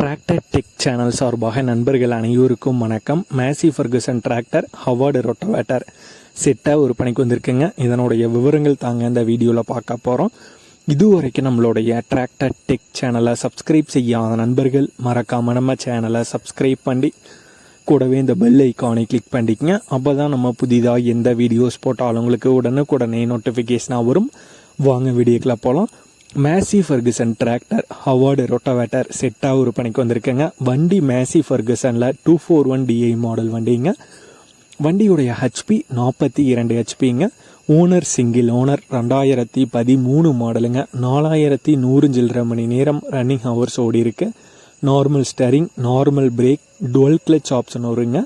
Tractor tech channel சார்பாக நண்பர்கள் அனைவருக்கும் வணக்கம். Massey Ferguson tractor Howard rotavator செட்டாக ஒரு பணிக்கு வந்திருக்குங்க. இதனுடைய விவரங்கள் தாங்க இந்த வீடியோவில் பார்க்க போகிறோம் இதுவரைக்கும் நம்மளுடைய டிராக்டர் டெக் சேனலை சப்ஸ்கிரைப் செய்யாத நண்பர்கள் மறக்காம நம்ம சேனலை சப்ஸ்கிரைப் பண்ணி கூடவே இந்த பெல் ஐக்கானை கிளிக் பண்ணிக்கங்க. அப்போ தான் நம்ம புதிதாக எந்த வீடியோஸ் போட்டாலும் உங்களுக்கு உடனுக்குடனே நோட்டிஃபிகேஷனாக வரும். வாங்க வீடியோக்கில் போகலாம் Massey Ferguson tractor Howard rotavator செட்டாக ஒரு பணிக்கு வந்திருக்கேங்க. வண்டி Massey ஃபர்குசனில் two four one DI model வண்டிங்க. வண்டியுடைய ஹெச்பி நாற்பத்தி இரண்டு ஹெச்பிங்க ஓனர் சிங்கிள் ஓனர் ரெண்டாயிரத்தி பதிமூணு மாடலுங்க நாலாயிரத்தி நூறு சில்லரை மணி நேரம் ரன்னிங் ஹவர்ஸ் ஓடி இருக்கு. Normal steering normal brake dual clutch option வருங்க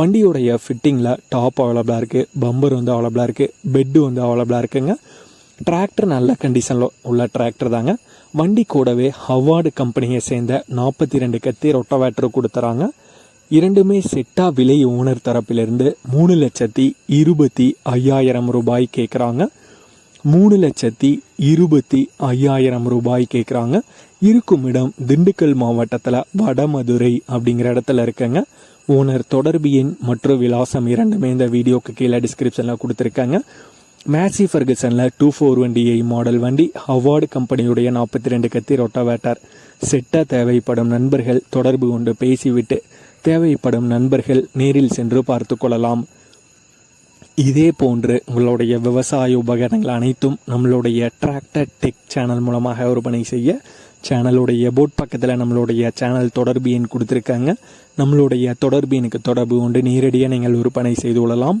வண்டியோடைய ஃபிட்டிங்கில் டாப் அவைலபிளாக இருக்குது பம்பர் வந்து அவைலபிளாக இருக்குது பெட்டு வந்து அவைலபிளாக இருக்குங்க. டிராக்டர் நல்ல கண்டிஷனில் உள்ள டிராக்டர் தாங்க. வண்டி கூடவே ஹவார்டு கம்பெனியை சேர்ந்த நாற்பத்தி ரெண்டு கத்தி ரொட்டவேட்டர் கொடுத்துறாங்க. இரண்டுமே செட்டா விலை ஓனர் தரப்பிலிருந்து மூணு லட்சத்தி இருபத்தி ஐயாயிரம் ரூபாய் கேட்குறாங்க மூணு லட்சத்தி இருபத்தி ஐயாயிரம் ரூபாய் கேட்குறாங்க இருக்கும் இடம் திண்டுக்கல் மாவட்டத்தில் வடமதுரை அப்படிங்கிற இடத்துல இருக்குங்க. ஓனர் தொடர்பு எண் மற்றும் விலாசம் இரண்டுமே இந்த வீடியோக்கு கீழே டிஸ்கிரிப்ஷனில் கொடுத்துருக்காங்க. Massey ஃபர்கசனில் two four one DI model வண்டி ஹவார்டு கம்பெனியுடைய நாற்பத்தி ரெண்டு கத்தி ரொட்டோவேட்டர் செட்ட தேவைப்படும் நண்பர்கள் தொடர்பு கொண்டு பேசிவிட்டு தேவைப்படும் நண்பர்கள் நேரில் சென்று பார்த்து கொள்ளலாம். இதே போன்று உங்களுடைய விவசாய உபகரணங்கள் அனைத்தும் நம்மளுடைய டிராக்டர் டெக் சேனல் மூலமாக விற்பனை செய்ய சேனலுடைய போட் பக்கத்தில் நம்மளுடைய சேனல் தொடர்பு எண் கொடுத்துருக்காங்க. நம்மளுடைய தொடர்பு எண்ணுக்கு தொடர்பு கொண்டு நேரடியாக நீங்கள் விற்பனை செய்து கொள்ளலாம்.